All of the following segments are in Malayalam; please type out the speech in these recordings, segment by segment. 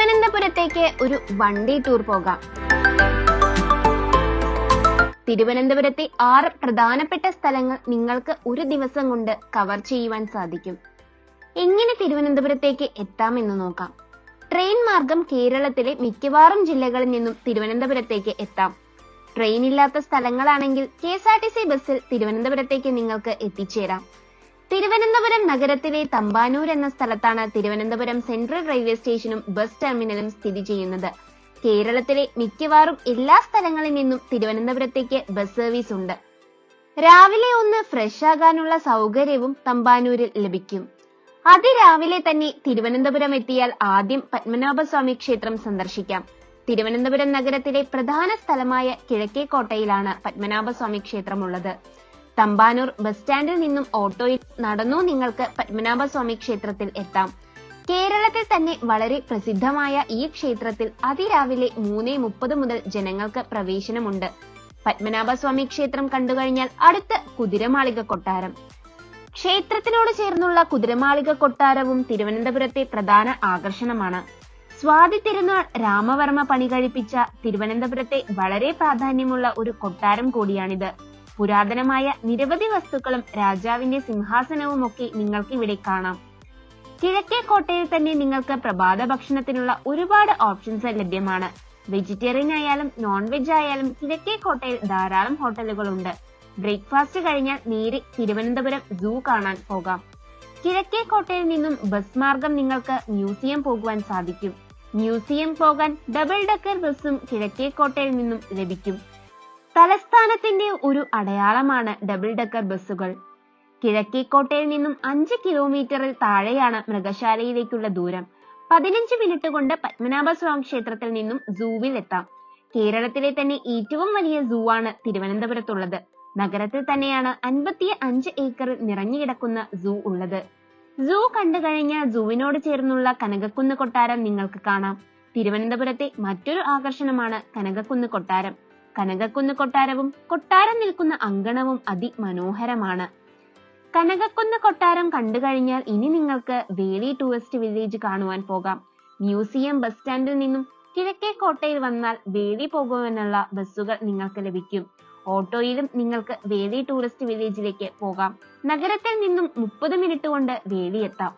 തിരുവനന്തപുരത്തേക്ക് ഒരു വണ്ടി ടൂർ പോകാം. തിരുവനന്തപുരത്തെ ആറ് പ്രധാനപ്പെട്ട സ്ഥലങ്ങൾ നിങ്ങൾക്ക് ഒരു ദിവസം കൊണ്ട് കവർ ചെയ്യുവാൻ സാധിക്കും. എങ്ങനെ തിരുവനന്തപുരത്തേക്ക് എത്താമെന്ന് നോക്കാം. ട്രെയിൻ മാർഗം കേരളത്തിലെ മിക്കവാറും ജില്ലകളിൽ നിന്നും തിരുവനന്തപുരത്തേക്ക് എത്താം. ട്രെയിൻ ഇല്ലാത്ത സ്ഥലങ്ങളാണെങ്കിൽ K S R T C ബസ്സിൽ തിരുവനന്തപുരത്തേക്ക് നിങ്ങൾക്ക് എത്തിച്ചേരാം. തിരുവനന്തപുരം നഗരത്തിലെ തമ്പാനൂർ എന്ന സ്ഥലത്താണ് തിരുവനന്തപുരം സെൻട്രൽ റെയിൽവേ സ്റ്റേഷനും ബസ് ടെർമിനലും സ്ഥിതി ചെയ്യുന്നത്. കേരളത്തിലെ മിക്കവാറും എല്ലാ സ്ഥലങ്ങളിൽ നിന്നും തിരുവനന്തപുരത്തേക്ക് ബസ് സർവീസ് ഉണ്ട്. രാവിലെ ഒന്ന് ഫ്രഷ് ആകാനുള്ള സൗകര്യവും തമ്പാനൂരിൽ ലഭിക്കും. അതിരാവിലെ തന്നെ തിരുവനന്തപുരം എത്തിയാൽ ആദ്യം പത്മനാഭസ്വാമി ക്ഷേത്രം സന്ദർശിക്കാം. തിരുവനന്തപുരം നഗരത്തിലെ പ്രധാന സ്ഥലമായ കിഴക്കേക്കോട്ടയിലാണ് പത്മനാഭസ്വാമി ക്ഷേത്രമുള്ളത്. തമ്പാനൂർ ബസ് സ്റ്റാൻഡിൽ നിന്നും ഓട്ടോയിൽ നടന്നു നിങ്ങൾക്ക് പത്മനാഭസ്വാമി ക്ഷേത്രത്തിൽ എത്താം. കേരളത്തിൽ തന്നെ വളരെ പ്രസിദ്ധമായ ഈ ക്ഷേത്രത്തിൽ അതിരാവിലെ മൂന്നേ മുപ്പത് മുതൽ ജനങ്ങൾക്ക് പ്രവേശനമുണ്ട്. പത്മനാഭസ്വാമി ക്ഷേത്രം കണ്ടുകഴിഞ്ഞാൽ അടുത്ത കുതിരമാളിക കൊട്ടാരം. ക്ഷേത്രത്തിനോട് ചേർന്നുള്ള കുതിരമാളിക കൊട്ടാരവും തിരുവനന്തപുരത്തെ പ്രധാന ആകർഷണമാണ്. സ്വാതി തിരുനാൾ രാമവർമ്മ പണി കഴിപ്പിച്ച തിരുവനന്തപുരത്തെ വളരെ പ്രാധാന്യമുള്ള ഒരു കൊട്ടാരം കൂടിയാണിത്. പുരാതനമായ നിരവധി വസ്തുക്കളും രാജാവിന്റെ സിംഹാസനവും ഒക്കെ നിങ്ങൾക്ക് ഇവിടെ കാണാം. കിഴക്കേ കോട്ടയിൽ തന്നെ നിങ്ങൾക്ക് പ്രഭാത ഭക്ഷണത്തിനുള്ള ഒരുപാട് ഓപ്ഷൻസ് ലഭ്യമാണ്. വെജിറ്റേറിയൻ ആയാലും നോൺ വെജ് ആയാലും കിഴക്കേ കോട്ടയിൽ ധാരാളം ഹോട്ടലുകളുണ്ട് ബ്രേക്ക്ഫാസ്റ്റ് കഴിഞ്ഞാൽ നേരെ തിരുവനന്തപുരം സൂ കാണാൻ പോകാം. കിഴക്കേ കോട്ടയിൽ നിന്നും ബസ് മാർഗം നിങ്ങൾക്ക് മ്യൂസിയം പോകുവാൻ സാധിക്കും. മ്യൂസിയം പോകാൻ ഡബിൾ ഡക്കർ ബസ്സും കിഴക്കേ കോട്ടയിൽ നിന്നും ലഭിക്കും. തലസ്ഥാനത്തിന്റെ ഒരു അടയാളമാണ് ഡബിൾ ഡക്കർ ബസ്സുകൾ. കിഴക്കേക്കോട്ടയിൽ നിന്നും അഞ്ച് കിലോമീറ്ററിൽ താഴെയാണ് മൃഗശാലയിലേക്കുള്ള ദൂരം. പതിനഞ്ച് മിനിറ്റ് കൊണ്ട് പത്മനാഭസ്വാമി ക്ഷേത്രത്തിൽ നിന്നും സൂവിൽ എത്താം. കേരളത്തിലെ തന്നെ ഏറ്റവും വലിയ സൂ ആണ് തിരുവനന്തപുരത്തുള്ളത്. നഗരത്തിൽ തന്നെയാണ് അൻപത്തി അഞ്ച് ഏക്കറിൽ നിറഞ്ഞു കിടക്കുന്ന സൂ ഉള്ളത്. സൂ കണ്ടു കഴിഞ്ഞാൽ സൂവിനോട് ചേർന്നുള്ള കനകക്കുന്ന് കൊട്ടാരം നിങ്ങൾക്ക് കാണാം. തിരുവനന്തപുരത്തെ മറ്റൊരു ആകർഷണമാണ് കനകക്കുന്ന് കൊട്ടാരം. കനകക്കുന്ന് കൊട്ടാരവും കൊട്ടാരം നിൽക്കുന്ന അങ്കണവും അതിമനോഹരമാണ്. കനകക്കുന്ന് കൊട്ടാരം കണ്ടു കഴിഞ്ഞാൽ ഇനി നിങ്ങൾക്ക് വേലി ടൂറിസ്റ്റ് വില്ലേജ് കാണുവാൻ പോകാം. മ്യൂസിയം ബസ് സ്റ്റാൻഡിൽ നിന്നും കിഴക്കേ കോട്ടയിൽ വന്നാൽ വേലി പോകുവാനുള്ള ബസ്സുകൾ നിങ്ങൾക്ക് ലഭിക്കും. ഓട്ടോയിലും നിങ്ങൾക്ക് വേലി ടൂറിസ്റ്റ് വില്ലേജിലേക്ക് പോകാം. നഗരത്തിൽ നിന്നും മുപ്പത് മിനിറ്റ് കൊണ്ട് വേലി എത്താം.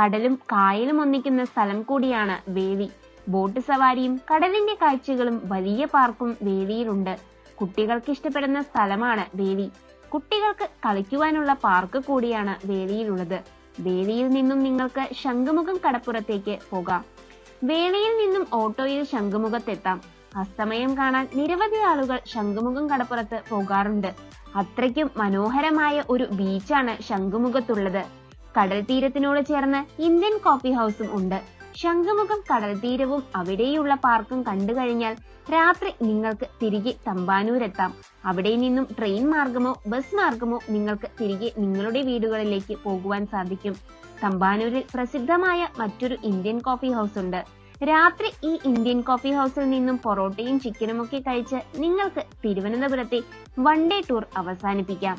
കടലും കായലും ഒന്നിക്കുന്ന സ്ഥലം കൂടിയാണ് വേലി ബോട്ട് സവാരിയും കടലിന്റെ കാഴ്ചകളും വലിയ പാർക്കും വേലിയിലുണ്ട് കുട്ടികൾക്ക് ഇഷ്ടപ്പെടുന്ന സ്ഥലമാണ് വേലി. കുട്ടികൾക്ക് കളിക്കുവാനുള്ള പാർക്ക് കൂടിയാണ് വേലിയിലുള്ളത്. വേലിയിൽ നിന്നും നിങ്ങൾക്ക് ശംഖുമുഖം കടപ്പുറത്തേക്ക് പോകാം. വേലിയിൽ നിന്നും ഓട്ടോയിൽ ശംഖുമുഖത്തെത്താം. അസ്തമയം കാണാൻ നിരവധി ആളുകൾ ശംഖുമുഖം കടപ്പുറത്ത് പോകാറുണ്ട്. അത്രയ്ക്കും മനോഹരമായ ഒരു ബീച്ചാണ് ശംഖുമുഖത്തുള്ളത്. കടൽ തീരത്തിനോട് ചേർന്ന് ഇന്ത്യൻ കോഫി ഹൗസും ഉണ്ട്. ശംഖുമുഖം കടൽ തീരവും അവിടെയുള്ള പാർക്കും കണ്ടു കഴിഞ്ഞാൽ രാത്രി നിങ്ങൾക്ക് തിരികെ തമ്പാനൂരെത്താം. അവിടെ നിന്നും ട്രെയിൻ മാർഗമോ ബസ് മാർഗമോ നിങ്ങൾക്ക് തിരികെ നിങ്ങളുടെ വീടുകളിലേക്ക് പോകുവാൻ സാധിക്കും. തമ്പാനൂരിൽ പ്രസിദ്ധമായ മറ്റൊരു ഇന്ത്യൻ കോഫി ഹൗസ് ഉണ്ട്. രാത്രി ഈ ഇന്ത്യൻ കോഫി ഹൗസിൽ നിന്നും പൊറോട്ടയും ചിക്കനും ഒക്കെ കഴിച്ച് നിങ്ങൾക്ക് തിരുവനന്തപുരത്തെ വൺ ഡേ ടൂർ അവസാനിപ്പിക്കാം.